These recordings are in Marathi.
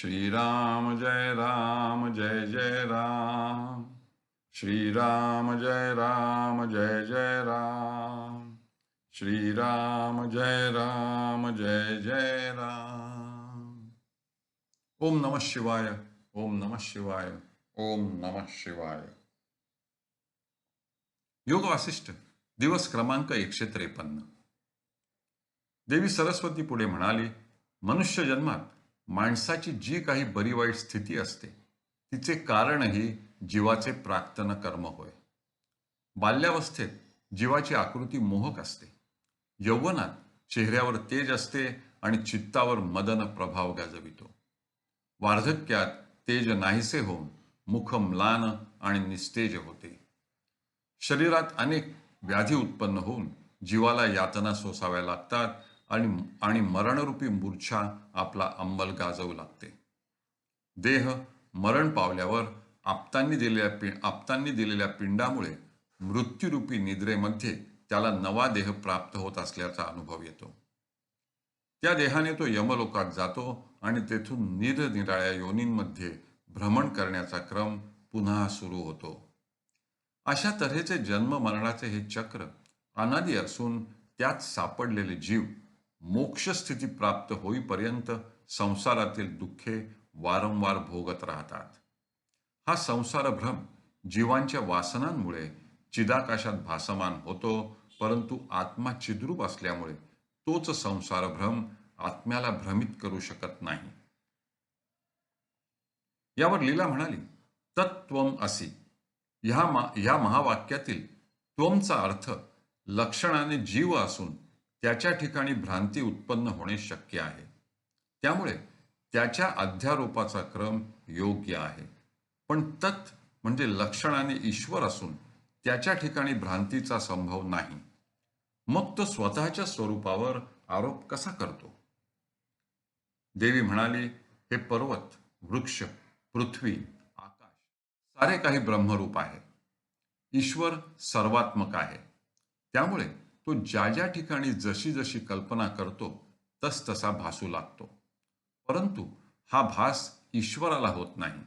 श्रीराम जय राम जय जय राम। श्रीराम जय राम जय जय राम। श्रीराम जय राम जय जय राम। ओम नमः शिवाय ओम नमः शिवाय ओम नमः शिवाय। योग वासिष्ठ दिवस क्रमांक एकशे त्रेपन्न. देवी सरस्वती पुढे म्हणाली मनुष्य जन्मात माणसाची जी काही बरी वाईट स्थिती असते तिचे कारणही जीवाचे प्राक्तन कर्म होय. बाल्यावस्थेत जीवाची आकृती मोहक असते. यौवनात चेहऱ्यावर तेज असते आणि चित्तावर मदन प्रभाव गाजवितो. वार्धक्यात तेज नाहीसे होऊन मुख म्लान आणि निस्तेज होते. शरीरात अनेक व्याधी उत्पन्न होऊन जीवाला यातना सोसाव्या लागतात आणि आणि मरणरूपी मूर्छा आपला अंमल गाजवू लागते. देह मरण पावल्यावर आपतांनी दिलेल्या पि आपतांनी दिलेल्या पिंडामुळे मृत्यूरूपी निद्रेमध्ये त्याला नवा देह प्राप्त होत असल्याचा अनुभव येतो. त्या देहाने तो यमलोकात जातो आणि तेथून निरनिराळ्या योनींमध्ये भ्रमण करण्याचा क्रम पुन्हा सुरू होतो. अशा तऱ्हेचे जन्म मरणाचे हे चक्र अनादी असून त्यात सापडलेले जीव मोक्षस्थिती प्राप्त होईपर्यंत संसारातील दुःखे वारंवार भोगत राहतात. हा संसार भ्रम जीवांच्या वासनांमुळे चिदाकाशात भासमान होतो परंतु आत्मा चिद्रूप असल्यामुळे तोच संसार भ्रम आत्म्याला भ्रमित करू शकत नाही. यावर लीला म्हणाली तत्त्वम असी. ह्या मा ह्या महावाक्यातील त्वमचा अर्थ लक्षणाने जीव असून त्याच्या ठिकाणी भ्रांती उत्पन्न होणे शक्य आहे. त्यामुळे त्याच्या अध्यारोपाचा क्रम योग्य आहे. पण तत् म्हणजे लक्षणाने ईश्वर असून त्याच्या ठिकाणी भ्रांतीचा संभव नाही. मग तो स्वतःच्या स्वरूपावर आरोप कसा करतो? देवी म्हणाली हे पर्वत वृक्ष पृथ्वी आकाश सारे काही ब्रह्मरूप आहे ईश्वर सर्वात्मक आहे. त्यामुळे तो ज्या ज्या ठिकाणी जशी जशी कल्पना करतो तस तसा भासू लागतो. परंतु हा भास ईश्वराला होत नाही.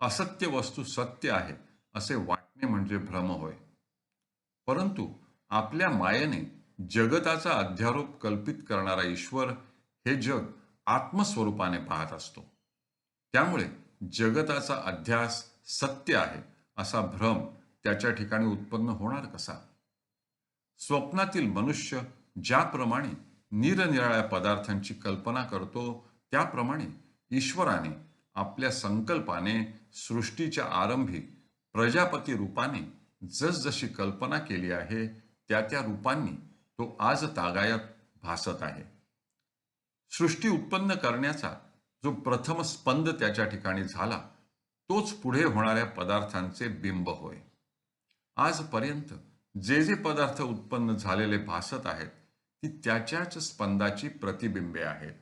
असत्य वस्तू सत्य आहे असे वाटणे म्हणजे भ्रम होय. परंतु आपल्या मायेने जगताचा अध्यारोप कल्पित करणारा ईश्वर हे जग आत्मस्वरूपाने पाहत असतो. त्यामुळे जगताचा अध्यास सत्य आहे असा भ्रम त्याच्या ठिकाणी उत्पन्न होणार कसा? स्वप्नातील मनुष्य ज्याप्रमाणे निरनिराळ्या पदार्थांची कल्पना करतो त्याप्रमाणे ईश्वराने आपल्या संकल्पाने सृष्टीच्या आरंभी प्रजापती रूपाने जसजशी कल्पना केली आहे त्या त्या रूपांनी तो आज तागायत भासत आहे. सृष्टी उत्पन्न करण्याचा जो प्रथम स्पंद त्याच्या ठिकाणी झाला तोच पुढे होणाऱ्या पदार्थांचे बिंब होय. आजपर्यंत जे जे पदार्थ उत्पन्न झालेले भासत आहेत ती त्याच्याच स्पंदाची प्रतिबिंबे आहेत.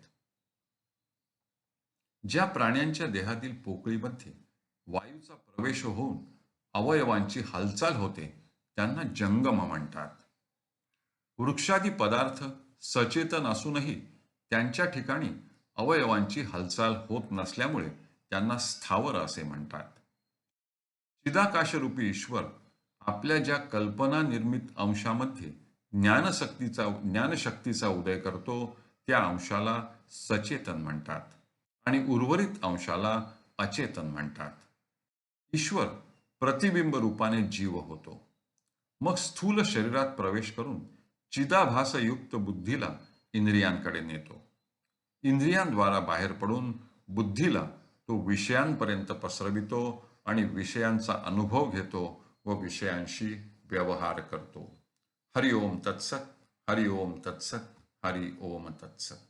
ज्या प्राण्यांच्या देहातील पोकळीमध्ये वायूचा प्रवेश होऊन अवयवांची हालचाल होते त्यांना जंगम म्हणतात. वृक्षादी पदार्थ सचेतन असूनही त्यांच्या ठिकाणी अवयवांची हालचाल होत नसल्यामुळे त्यांना स्थावर असे म्हणतात. चिदाकाशरूपी ईश्वर आपल्या ज्या कल्पना निर्मित अंशामध्ये ज्ञानशक्तीचा ज्ञानशक्तीचा उदय करतो त्या अंशाला सचेतन म्हणतात आणि उर्वरित अंशाला अचेतन म्हणतात. ईश्वर प्रतिबिंब रूपाने जीव होतो. मग स्थूल शरीरात प्रवेश करून चिदाभासयुक्त बुद्धीला इंद्रियांकडे नेतो. इंद्रियांद्वारा बाहेर पडून बुद्धीला तो विषयांपर्यंत पसरवितो आणि विषयांचा अनुभव घेतो व विषयांशी व्यवहार करतो. हरि ओम तत्सत हरि ओम तत्सत हरि ओम तत्सत।